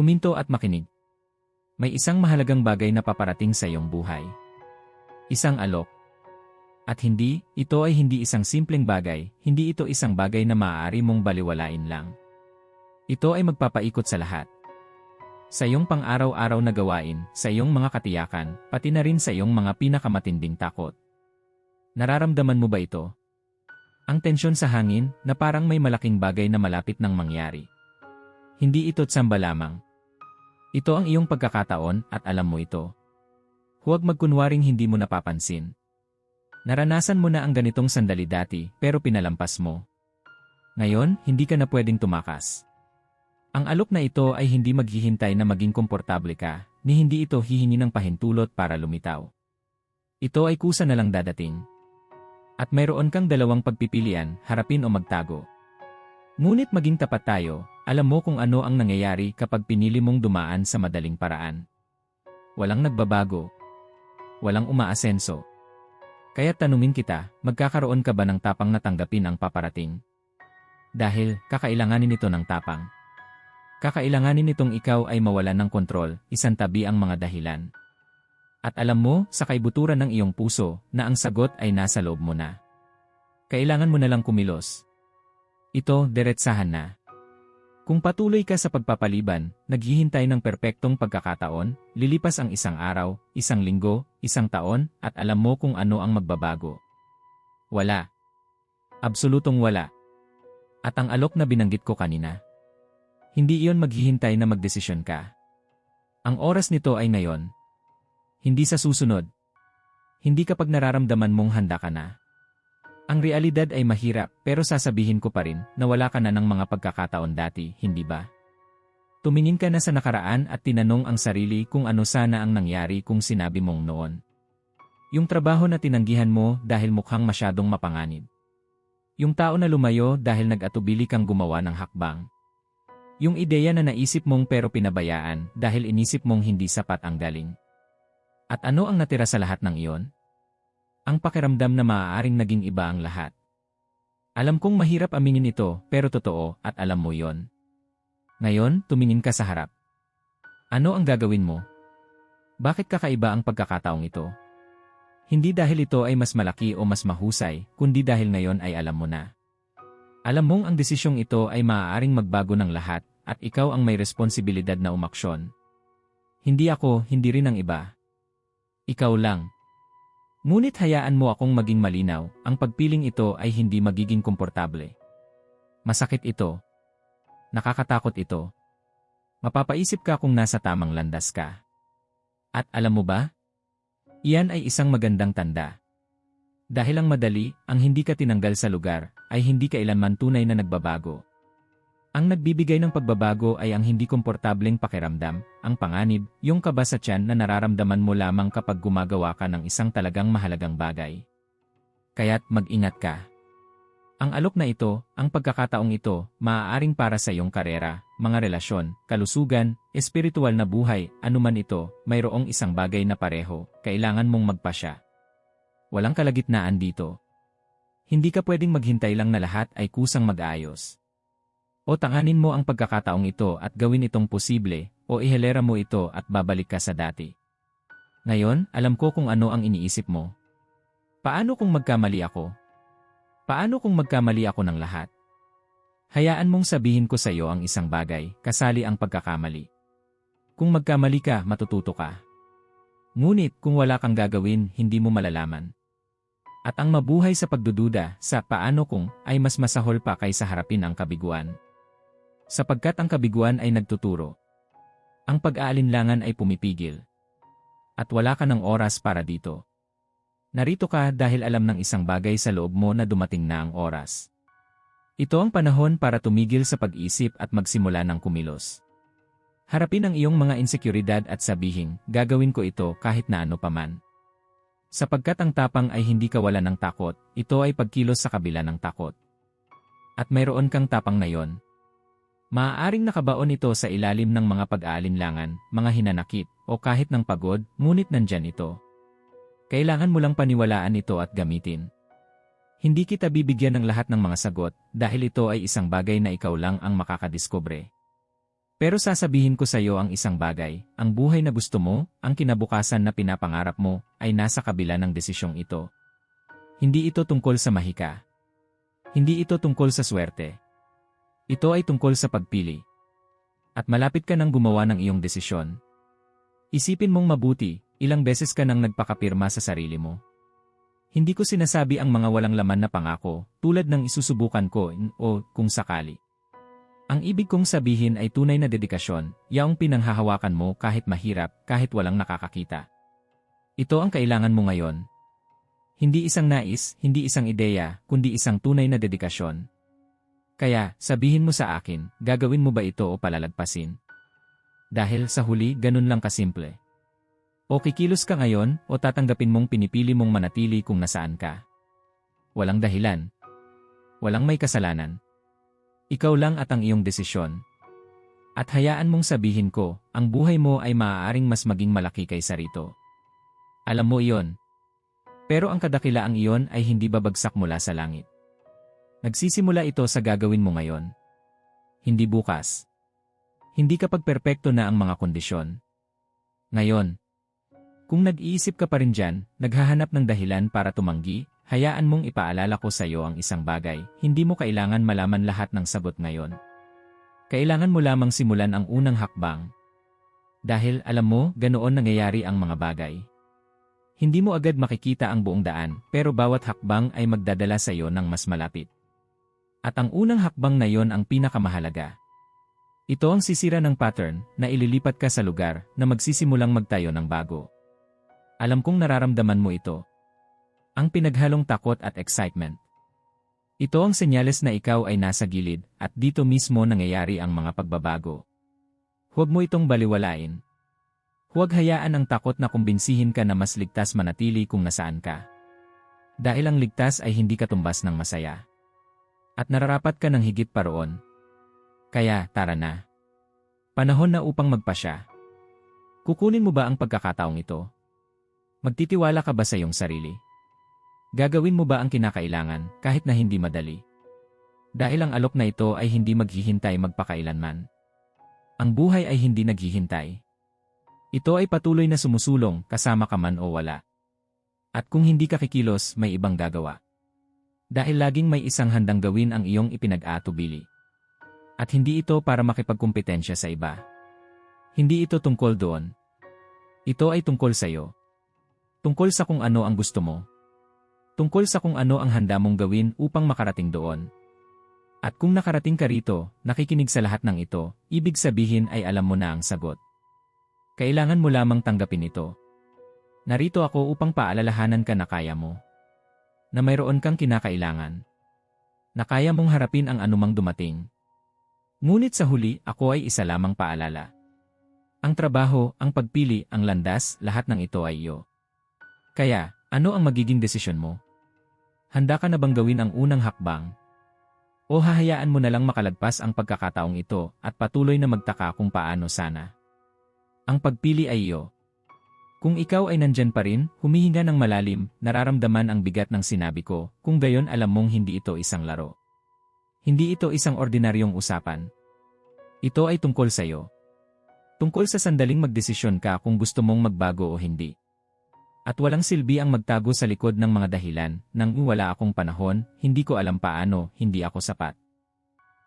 Huminto at makinig. May isang mahalagang bagay na paparating sa iyong buhay. Isang alok. At hindi, ito ay hindi isang simpleng bagay, hindi ito isang bagay na maaari mong baliwalain lang. Ito ay magpapaikot sa lahat. Sa iyong pang-araw-araw na gawain, sa iyong mga katiyakan, pati na rin sa iyong mga pinakamatinding takot. Nararamdaman mo ba ito? Ang tensyon sa hangin na parang may malaking bagay na malapit nang mangyari. Hindi ito tsamba lamang. Ito ang iyong pagkakataon at alam mo ito. Huwag magkunwaring hindi mo napapansin. Naranasan mo na ang ganitong sandali dati pero pinalampas mo. Ngayon, hindi ka na pwedeng tumakas. Ang alok na ito ay hindi maghihintay na maging komportable ka, ni hindi ito hihingi ng pahintulot para lumitaw. Ito ay kusa na lang dadating. At mayroon kang dalawang pagpipilian, harapin o magtago. Ngunit maging tapat tayo, alam mo kung ano ang nangyayari kapag pinili mong dumaan sa madaling paraan. Walang nagbabago. Walang umaasenso. Kaya tanungin kita, magkakaroon ka ba ng tapang na tanggapin ang paparating? Dahil, kakailanganin ito ng tapang. Kakailanganin nitong ikaw ay mawalan ng kontrol, isang tabi ang mga dahilan. At alam mo, sa kaibuturan ng iyong puso, na ang sagot ay nasa loob mo na. Kailangan mo na lang kumilos. Ito, diretsahan na. Kung patuloy ka sa pagpapaliban, naghihintay ng perpektong pagkakataon, lilipas ang isang araw, isang linggo, isang taon, at alam mo kung ano ang magbabago. Wala. Absolutong wala. At ang alok na binanggit ko kanina, hindi iyon maghihintay na magdesisyon ka. Ang oras nito ay ngayon. Hindi sa susunod. Hindi kapag nararamdaman mong handa ka na. Ang realidad ay mahirap pero sasabihin ko pa rin na wala ka na ng mga pagkakataon dati, hindi ba? Tumingin ka na sa nakaraan at tinanong ang sarili kung ano sana ang nangyari kung sinabi mong noon. Yung trabaho na tinanggihan mo dahil mukhang masyadong mapanganib. Yung tao na lumayo dahil nag-atubili kang gumawa ng hakbang. Yung ideya na naisip mong pero pinabayaan dahil inisip mong hindi sapat ang galing. At ano ang natira sa lahat ng iyon? Ang pakiramdam na maaaring naging iba ang lahat. Alam kong mahirap aminin ito pero totoo at alam mo yon. Ngayon, tumingin ka sa harap. Ano ang gagawin mo? Bakit kakaiba ang pagkakataong ito? Hindi dahil ito ay mas malaki o mas mahusay, kundi dahil ngayon ay alam mo na. Alam mong ang desisyong ito ay maaaring magbago ng lahat at ikaw ang may responsibilidad na umaksyon. Hindi ako, hindi rin ang iba. Ikaw lang. Ngunit hayaan mo akong maging malinaw, ang pagpiling ito ay hindi magiging komportable. Masakit ito. Nakakatakot ito. Mapapaisip ka kung nasa tamang landas ka. At alam mo ba? Iyan ay isang magandang tanda. Dahil ang madali, ang hindi ka tinanggal sa lugar, ay hindi kailanman tunay na nagbabago. Ang nagbibigay ng pagbabago ay ang hindi komportableng pakiramdam, ang panganib, yung kaba sa tiyan na nararamdaman mo lamang kapag gumagawa ka ng isang talagang mahalagang bagay. Kaya't mag-ingat ka. Ang alok na ito, ang pagkakataong ito, maaaring para sa iyong karera, mga relasyon, kalusugan, espiritual na buhay, anuman ito, mayroong isang bagay na pareho, kailangan mong magpasya. Walang kalagitnaan dito. Hindi ka pwedeng maghintay lang na lahat ay kusang mag-ayos. O tanganin mo ang pagkakataong ito at gawin itong posible, o ihelera mo ito at babalik ka sa dati. Ngayon, alam ko kung ano ang iniisip mo. Paano kung magkamali ako? Paano kung magkamali ako ng lahat? Hayaan mong sabihin ko sa iyo ang isang bagay, kasali ang pagkakamali. Kung magkamali ka, matututo ka. Ngunit kung wala kang gagawin, hindi mo malalaman. At ang mabuhay sa pagdududa sa paano kung ay mas masahol pa kaysa harapin ang kabiguan. Sapagkat ang kabiguan ay nagtuturo. Ang pag-aalinlangan ay pumipigil. At wala ka ng oras para dito. Narito ka dahil alam ng isang bagay sa loob mo na dumating na ang oras. Ito ang panahon para tumigil sa pag-isip at magsimula ng kumilos. Harapin ang iyong mga insekuridad at sabihin, gagawin ko ito kahit na ano paman. Sapagkat ang tapang ay hindi kawalan ng takot, ito ay pagkilos sa kabila ng takot. At mayroon kang tapang na yon, Maaaring nakabaon ito sa ilalim ng mga pag-aalinlangan, mga hinanakit, o kahit ng pagod, ngunit nandyan ito. Kailangan mo lang paniwalaan ito at gamitin. Hindi kita bibigyan ng lahat ng mga sagot dahil ito ay isang bagay na ikaw lang ang makakadiskubre. Pero sasabihin ko sa iyo ang isang bagay, ang buhay na gusto mo, ang kinabukasan na pinapangarap mo, ay nasa kabila ng desisyong ito. Hindi ito tungkol sa mahika. Hindi ito tungkol sa swerte. Ito ay tungkol sa pagpili. At malapit ka nang gumawa ng iyong desisyon. Isipin mong mabuti, ilang beses ka nang nagpakapirma sa sarili mo. Hindi ko sinasabi ang mga walang laman na pangako, tulad ng isusubukan ko o kung sakali. Ang ibig kong sabihin ay tunay na dedikasyon, yaong pinanghahawakan mo kahit mahirap, kahit walang nakakakita. Ito ang kailangan mo ngayon. Hindi isang nais, hindi isang ideya, kundi isang tunay na dedikasyon. Kaya, sabihin mo sa akin, gagawin mo ba ito o palalagpasin? Dahil sa huli, ganun lang kasimple. O kikilos ka ngayon, o tatanggapin mong pinipili mong manatili kung nasaan ka. Walang dahilan. Walang may kasalanan. Ikaw lang at ang iyong desisyon. At hayaan mong sabihin ko, ang buhay mo ay maaaring mas maging malaki kaysa rito. Alam mo iyon. Pero ang kadakilaang iyon ay hindi babagsak mula sa langit. Nagsisimula ito sa gagawin mo ngayon. Hindi bukas. Hindi kapag perpekto na ang mga kondisyon. Ngayon. Kung nag-iisip ka pa rin dyan, naghahanap ng dahilan para tumanggi, Hayaan mong ipaalala ko sa iyo ang isang bagay, hindi mo kailangan malaman lahat ng sagot ngayon. Kailangan mo lamang simulan ang unang hakbang. Dahil alam mo, ganoon nangyayari ang mga bagay. Hindi mo agad makikita ang buong daan, pero bawat hakbang ay magdadala sa iyo ng mas malapit. At ang unang hakbang na yon ang pinakamahalaga. Ito ang sisira ng pattern na ililipat ka sa lugar na magsisimulang magtayo ng bago. Alam kong nararamdaman mo ito, ang pinaghalong takot at excitement. Ito ang senyales na ikaw ay nasa gilid at dito mismo nangyayari ang mga pagbabago. Huwag mo itong baliwalain. Huwag hayaan ang takot na kumbinsihin ka na mas ligtas manatili kung nasaan ka. Dahil ang ligtas ay hindi katumbas ng masaya. At nararapat ka ng higit pa roon. Kaya, tara na. Panahon na upang magpasya. Kukunin mo ba ang pagkakataong ito? Magtitiwala ka ba sa iyong sarili? Gagawin mo ba ang kinakailangan kahit na hindi madali? Dahil ang alok na ito ay hindi maghihintay magpakailanman. Ang buhay ay hindi naghihintay. Ito ay patuloy na sumusulong kasama ka man o wala. At kung hindi ka kikilos, may ibang gagawa. Dahil laging may isang handang gawin ang iyong ipinag-atubili. At hindi ito para makipagkumpetensya sa iba. Hindi ito tungkol doon. Ito ay tungkol sa iyo. Tungkol sa kung ano ang gusto mo, tungkol sa kung ano ang handa mong gawin upang makarating doon. At kung nakarating ka rito, nakikinig sa lahat ng ito, ibig sabihin ay alam mo na ang sagot. Kailangan mo lamang tanggapin ito. Narito ako upang paalalahanan ka na kaya mo. Na mayroon kang kinakailangan. Na kaya mong harapin ang anumang dumating. Ngunit sa huli, ako ay isa lamang paalala. Ang trabaho, ang pagpili, ang landas, lahat ng ito ay iyo. Kaya, ano ang magiging desisyon mo? Handa ka na bang gawin ang unang hakbang? O hahayaan mo na lang makalagpas ang pagkakataong ito at patuloy na magtaka kung paano sana? Ang pagpili ay iyo. Kung ikaw ay nandyan pa rin, humihinga ng malalim, nararamdaman ang bigat ng sinabi ko, kung gayon alam mong hindi ito isang laro. Hindi ito isang ordinaryong usapan. Ito ay tungkol sa iyo. Tungkol sa sandaling magdesisyon ka kung gusto mong magbago o hindi. At walang silbi ang magtago sa likod ng mga dahilan, nang wala akong panahon, hindi ko alam paano, hindi ako sapat.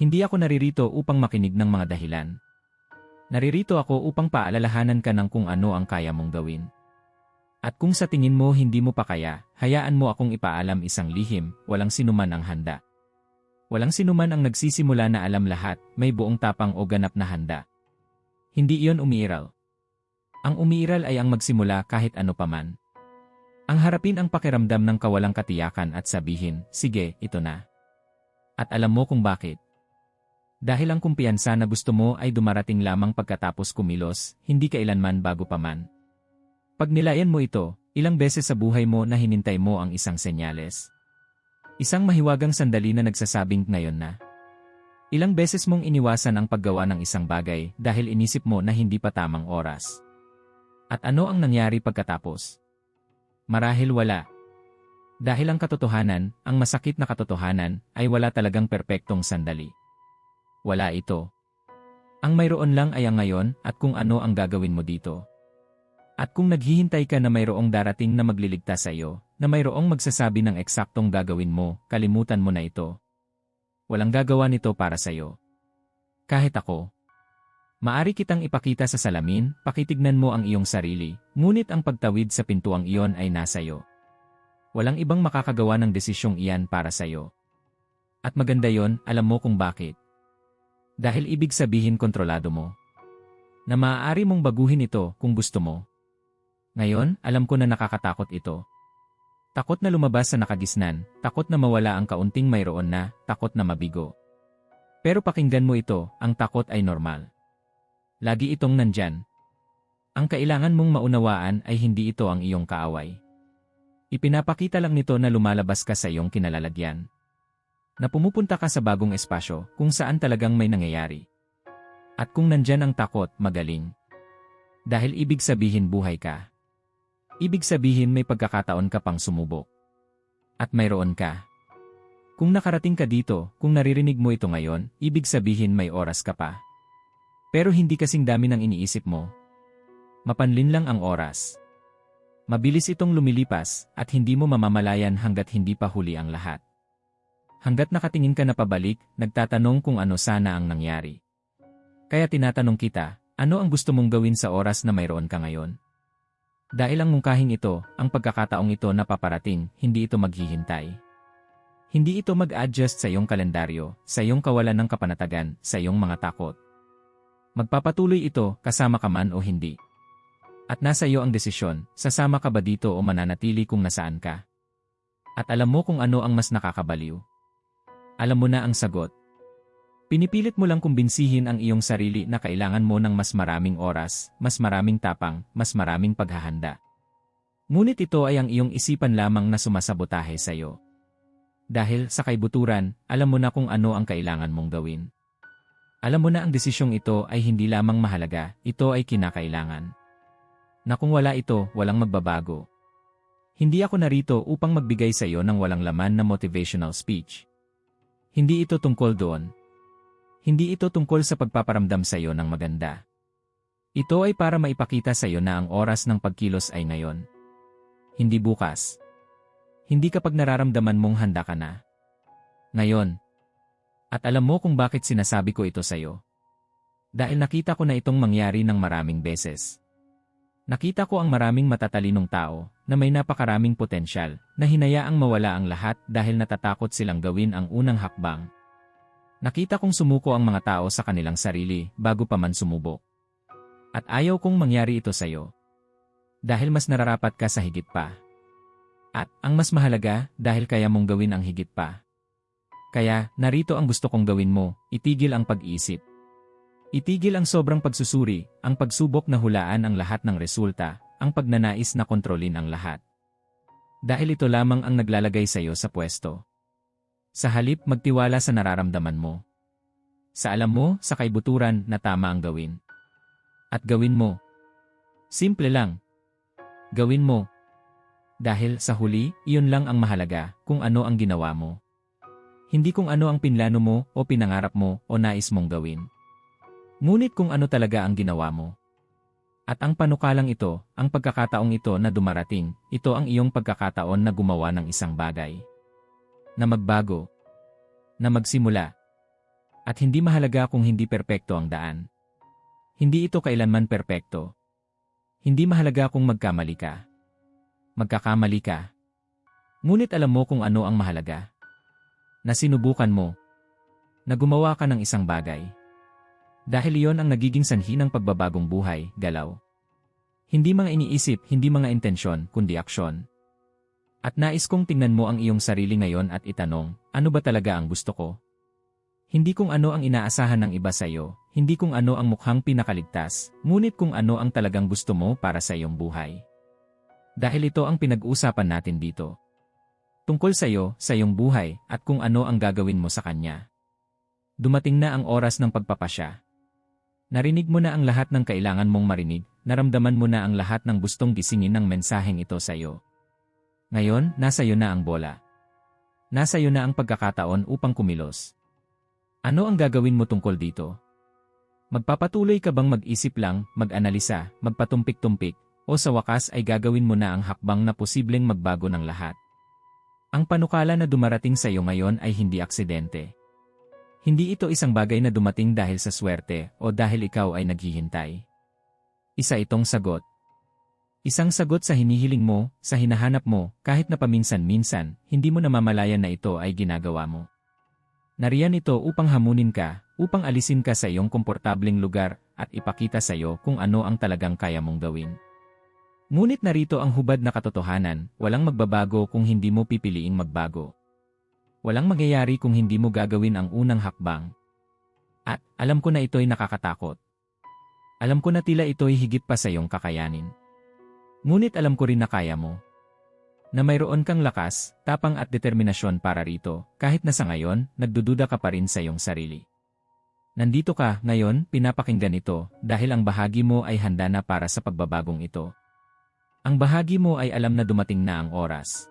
Hindi ako naririto upang makinig ng mga dahilan. Naririto ako upang paalalahanan ka ng kung ano ang kaya mong gawin. At kung sa tingin mo hindi mo pa kaya, hayaan mo akong ipaalam isang lihim, walang sinuman ang handa. Walang sinuman ang nagsisimula na alam lahat, may buong tapang o ganap na handa. Hindi iyon umiiral. Ang umiiral ay ang magsimula kahit ano paman. Ang harapin ang pakiramdam ng kawalang katiyakan at sabihin, sige, ito na. At alam mo kung bakit. Dahil ang kumpiyansa na gusto mo ay dumarating lamang pagkatapos kumilos, hindi kailanman bago paman. Pag nilayan mo ito, ilang beses sa buhay mo na hinintay mo ang isang senyales. Isang mahiwagang sandali na nagsasabing ngayon na. Ilang beses mong iniwasan ang paggawa ng isang bagay dahil inisip mo na hindi pa tamang oras. At ano ang nangyari pagkatapos? Marahil wala. Dahil ang katotohanan, ang masakit na katotohanan, ay wala talagang perpektong sandali. Wala ito. Ang mayroon lang ay ang ngayon at kung ano ang gagawin mo dito. At kung naghihintay ka na mayroong darating na magliligtas sa iyo, na mayroong magsasabi ng eksaktong gagawin mo, kalimutan mo na ito. Walang gagawa nito para sa iyo. Kahit ako. Maari kitang ipakita sa salamin, pakitignan mo ang iyong sarili, ngunit ang pagtawid sa pintuang iyon ay nasa iyo. Walang ibang makakagawa ng desisyong iyan para sa iyo. At maganda yon, alam mo kung bakit. Dahil ibig sabihin kontrolado mo. Na maaari mong baguhin ito kung gusto mo. Ngayon, alam ko na nakakatakot ito. Takot na lumabas sa nakagisnan, takot na mawala ang kaunting mayroon na, takot na mabigo. Pero pakinggan mo ito, ang takot ay normal. Lagi itong nandyan. Ang kailangan mong maunawaan ay hindi ito ang iyong kaaway. Ipinapakita lang nito na lumalabas ka sa iyong kinalalagyan na pumupunta ka sa bagong espasyo kung saan talagang may nangyayari. At kung nandyan ang takot, magaling. Dahil ibig sabihin buhay ka. Ibig sabihin may pagkakataon ka pang sumubok. At mayroon ka. Kung nakarating ka dito, kung naririnig mo ito ngayon, ibig sabihin may oras ka pa. Pero hindi kasing dami ng iniisip mo. Mapanlin lang ang oras. Mabilis itong lumilipas at hindi mo mamamalayan hanggat hindi pa huli ang lahat. Hanggat nakatingin ka na pabalik, nagtatanong kung ano sana ang nangyari. Kaya tinatanong kita, ano ang gusto mong gawin sa oras na mayroon ka ngayon? Dahil ang mungkahing ito, ang pagkakataong ito na paparating, hindi ito maghihintay. Hindi ito mag-adjust sa iyong kalendaryo, sa iyong kawalan ng kapanatagan, sa iyong mga takot. Magpapatuloy ito, kasama ka man o hindi. At nasa iyo ang desisyon, sasama ka ba dito o mananatili kung nasaan ka? At alam mo kung ano ang mas nakakabaliw. Alam mo na ang sagot. Pinipilit mo lang kumbinsihin ang iyong sarili na kailangan mo ng mas maraming oras, mas maraming tapang, mas maraming paghahanda. Ngunit ito ay ang iyong isipan lamang na sumasabotahe sa iyo. Dahil sa kaibuturan, alam mo na kung ano ang kailangan mong gawin. Alam mo na ang desisyong ito ay hindi lamang mahalaga, ito ay kinakailangan. Na kung wala ito, walang magbabago. Hindi ako narito upang magbigay sa iyo ng walang laman na motivational speech. Hindi ito tungkol doon. Hindi ito tungkol sa pagpaparamdam sa iyo ng maganda. Ito ay para maipakita sa iyo na ang oras ng pagkilos ay ngayon. Hindi bukas. Hindi kapag nararamdaman mong handa ka na. Ngayon. At alam mo kung bakit sinasabi ko ito sa iyo. Dahil nakita ko na itong mangyari ng maraming beses. Nakita ko ang maraming matatalinong tao na may napakaraming potensyal na hinayaang mawala ang lahat dahil natatakot silang gawin ang unang hakbang. Nakita kong sumuko ang mga tao sa kanilang sarili bago pa man sumubok. At ayaw kong mangyari ito sa iyo. Dahil mas nararapat ka sa higit pa. At ang mas mahalaga dahil kaya mong gawin ang higit pa. Kaya, narito ang gusto kong gawin mo, itigil ang pag-iisip. Itigil ang sobrang pagsusuri, ang pagsubok na hulaan ang lahat ng resulta, ang pagnanais na kontrolin ang lahat. Dahil ito lamang ang naglalagay sa iyo sa pwesto. Sa halip magtiwala sa nararamdaman mo. Sa alam mo, sa kaibuturan na tama ang gawin. At gawin mo. Simple lang. Gawin mo. Dahil sa huli, iyon lang ang mahalaga kung ano ang ginawa mo. Hindi kung ano ang pinlano mo o pinangarap mo o nais mong gawin. Ngunit kung ano talaga ang ginawa mo. At ang panukalang ito, ang pagkakataong ito na dumarating, ito ang iyong pagkakataon na gumawa ng isang bagay. Na magbago. Na magsimula. At hindi mahalaga kung hindi perpekto ang daan. Hindi ito kailanman perpekto. Hindi mahalaga kung magkamali ka. Magkakamali ka. Ngunit alam mo kung ano ang mahalaga. Na sinubukan mo. Na gumawa ka ng isang bagay. Dahil iyon ang nagiging sanhi ng pagbabagong buhay, galaw. Hindi mga iniisip, hindi mga intensyon, kundi aksyon. At nais kong tingnan mo ang iyong sarili ngayon at itanong, ano ba talaga ang gusto ko? Hindi kung ano ang inaasahan ng iba sa iyo, hindi kung ano ang mukhang pinakaligtas, ngunit kung ano ang talagang gusto mo para sa iyong buhay. Dahil ito ang pinag-uusapan natin dito. Tungkol sa iyo, sa iyong buhay, at kung ano ang gagawin mo sa kanya. Dumating na ang oras ng pagpapasya. Narinig mo na ang lahat ng kailangan mong marinig, naramdaman mo na ang lahat ng gustong gisingin ng mensaheng ito sa iyo. Ngayon, nasa iyo na ang bola. Nasa iyo na ang pagkakataon upang kumilos. Ano ang gagawin mo tungkol dito? Magpapatuloy ka bang mag-isip lang, mag-analisa, magpatumpik-tumpik, o sa wakas ay gagawin mo na ang hakbang na posibleng magbago ng lahat? Ang panukala na dumarating sa iyo ngayon ay hindi aksidente. Hindi ito isang bagay na dumating dahil sa swerte o dahil ikaw ay naghihintay. Isa itong sagot. Isang sagot sa hinihiling mo, sa hinahanap mo, kahit na paminsan-minsan, hindi mo namamalayan na ito ay ginagawa mo. Nariyan ito upang hamunin ka, upang alisin ka sa iyong komportabling lugar at ipakita sa iyo kung ano ang talagang kaya mong gawin. Ngunit narito ang hubad na katotohanan, walang magbabago kung hindi mo pipiliing magbago. Walang magyayari kung hindi mo gagawin ang unang hakbang. At alam ko na ito'y nakakatakot. Alam ko na tila ito'y higit pa sa iyong kakayanin. Ngunit alam ko rin na kaya mo na mayroon kang lakas, tapang at determinasyon para rito, kahit na sa ngayon, nagdududa ka pa rin sa iyong sarili. Nandito ka, ngayon, pinapakinggan ito, dahil ang bahagi mo ay handa na para sa pagbabagong ito. Ang bahagi mo ay alam na dumating na ang oras.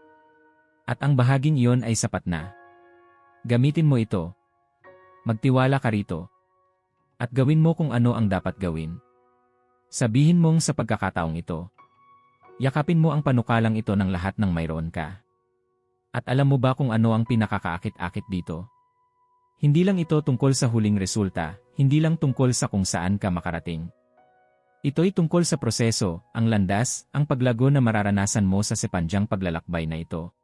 At ang bahaging iyon ay sapat na. Gamitin mo ito. Magtiwala ka rito. At gawin mo kung ano ang dapat gawin. Sabihin mong sa pagkakataong ito, Yakapin mo ang panukalang ito ng lahat ng mayroon ka. At alam mo ba kung ano ang pinakakaakit-akit dito? Hindi lang ito tungkol sa huling resulta, hindi lang tungkol sa kung saan ka makarating. Ito'y tungkol sa proseso, ang landas, ang paglago na mararanasan mo sa sepandyang paglalakbay na ito.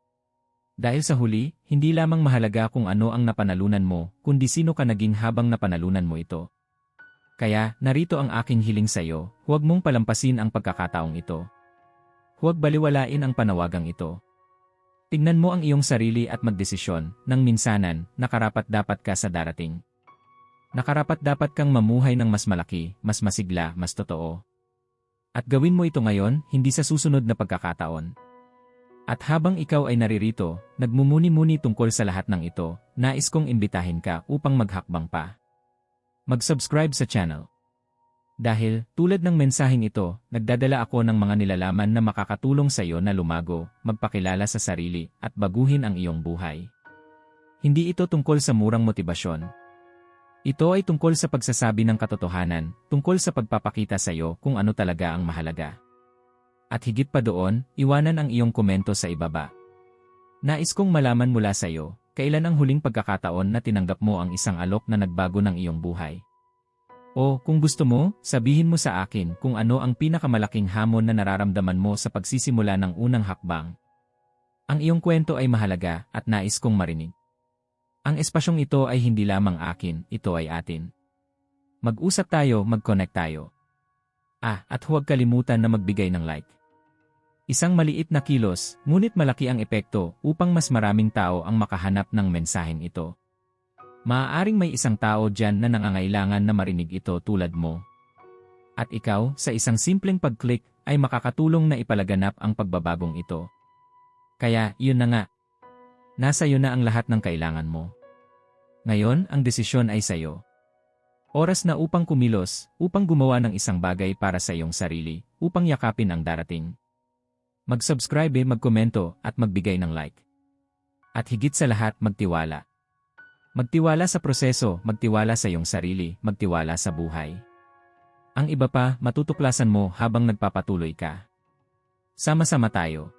Dahil sa huli, hindi lamang mahalaga kung ano ang napanalunan mo, kundi sino ka naging habang napanalunan mo ito. Kaya, narito ang aking hiling sa iyo, huwag mong palampasin ang pagkakataong ito. Huwag baliwalain ang panawagang ito. Tingnan mo ang iyong sarili at magdesisyon, nang minsanan, nakarapat dapat ka sa darating. Nakarapat dapat kang mamuhay ng mas malaki, mas masigla, mas totoo. At gawin mo ito ngayon, hindi sa susunod na pagkakataon. At habang ikaw ay naririto, nagmumuni-muni tungkol sa lahat ng ito, nais kong imbitahin ka upang maghakbang pa. Mag-subscribe sa channel. Dahil, tulad ng mensaheng ito, nagdadala ako ng mga nilalaman na makakatulong sa iyo na lumago, magpakilala sa sarili, at baguhin ang iyong buhay. Hindi ito tungkol sa murang motibasyon. Ito ay tungkol sa pagsasabi ng katotohanan, tungkol sa pagpapakita sa iyo kung ano talaga ang mahalaga. At higit pa doon, iwanan ang iyong komento sa ibaba. Nais kong malaman mula sa iyo, kailan ang huling pagkakataon na tinanggap mo ang isang alok na nagbago ng iyong buhay. O kung gusto mo, sabihin mo sa akin kung ano ang pinakamalaking hamon na nararamdaman mo sa pagsisimula ng unang hakbang. Ang iyong kwento ay mahalaga at nais kong marinig. Ang espasyong ito ay hindi lamang akin, ito ay atin. Mag-usap tayo, mag-connect tayo. Ah, at huwag kalimutan na magbigay ng like. Isang maliit na kilos, ngunit malaki ang epekto upang mas maraming tao ang makahanap ng mensaheng ito. Maaaring may isang tao dyan na nangangailangan na marinig ito tulad mo. At ikaw, sa isang simpleng pag-click, ay makakatulong na ipalaganap ang pagbabagong ito. Kaya, yun na nga. Nasa iyo na ang lahat ng kailangan mo. Ngayon, ang desisyon ay sa iyo. Oras na upang kumilos, upang gumawa ng isang bagay para sa iyong sarili, upang yakapin ang darating. Mag-subscribe, magkomento, at magbigay ng like. At higit sa lahat, magtiwala. Magtiwala sa proseso, magtiwala sa iyong sarili, magtiwala sa buhay. Ang iba pa, matutuklasan mo habang nagpapatuloy ka. Sama-sama tayo.